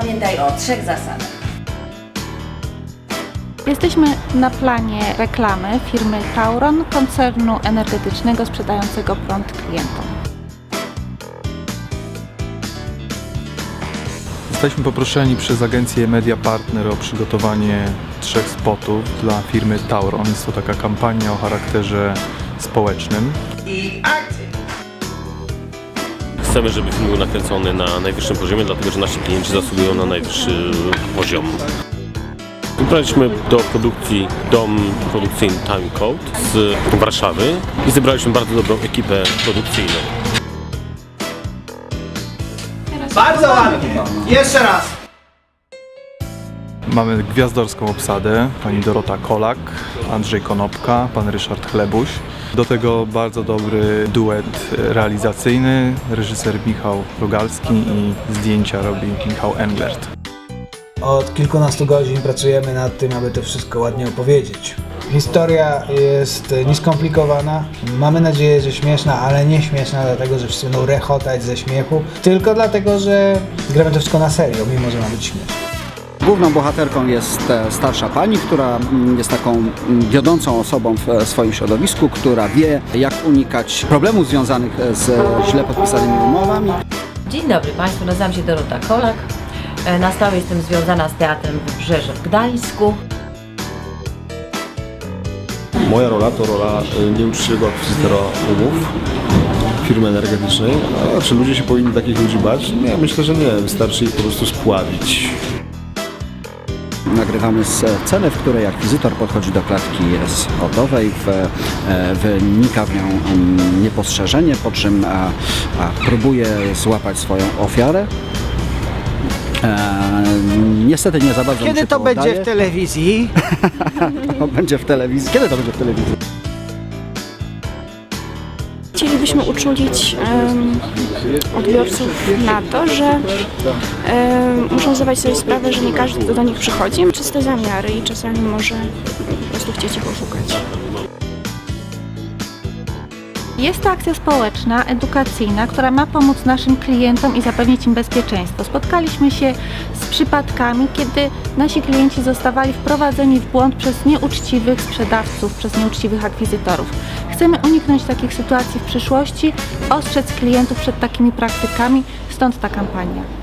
pamiętaj o trzech zasadach. Jesteśmy na planie reklamy firmy Tauron, koncernu energetycznego sprzedającego prąd klientom. Zostaliśmy poproszeni przez agencję Media Partner o przygotowanie trzech spotów dla firmy Tauron. Jest to taka kampania o charakterze społecznym. I akcja! Chcemy, żeby film był nakręcony na najwyższym poziomie, dlatego że nasi klienci zasługują na najwyższy poziom. Wybraliśmy do produkcji dom produkcyjny Time Code z Warszawy i zebraliśmy bardzo dobrą ekipę produkcyjną. Bardzo ładnie! Jeszcze raz! Mamy gwiazdorską obsadę, pani Dorota Kolak, Andrzej Konopka, pan Ryszard Chlebuś. Do tego bardzo dobry duet realizacyjny, reżyser Michał Rogalski i zdjęcia robi Michał Englert. Od kilkunastu godzin pracujemy nad tym, aby to wszystko ładnie opowiedzieć. Historia jest nieskomplikowana. Mamy nadzieję, że śmieszna, ale nie śmieszna, dlatego że wszyscy będą rechotać ze śmiechu. Tylko dlatego, że gramy to wszystko na serio, mimo że ma być śmieszne. Główną bohaterką jest e, starsza pani, która mm, jest taką mm, wiodącą osobą w e, swoim środowisku, która wie, jak unikać problemów związanych e, z źle podpisanymi umowami. Dzień dobry Państwu, nazywam się Dorota Kolak. Na stałe jestem związana z Teatrem Wybrzeże w Gdańsku. Moja rola to rola nieuczciwego akwizytora umów firmy energetycznej. A czy ludzie się powinni takich ludzi bać? Nie, myślę, że nie. Wystarczy ich po prostu spławić. Nagrywamy scenę, w której akwizytor podchodzi do klatki schodowej, w, e, wnika w nią niepostrzeżenie, po czym próbuje złapać swoją ofiarę. E, niestety nie za bardzo Kiedy się to będzie udaje. w telewizji? To będzie w telewizji. Kiedy to będzie w telewizji? Chcielibyśmy uczulić em, odbiorców na to, że em, muszą zdawać sobie sprawę, że nie każdy, do nich przychodzi, czyste zamiary i czasami może po prostu chcieć ich oszukać. Jest to akcja społeczna, edukacyjna, która ma pomóc naszym klientom i zapewnić im bezpieczeństwo. Spotkaliśmy się z przypadkami, kiedy nasi klienci zostawali wprowadzeni w błąd przez nieuczciwych sprzedawców, przez nieuczciwych akwizytorów. Chcemy uniknąć takich sytuacji w przyszłości, ostrzec klientów przed takimi praktykami, stąd ta kampania.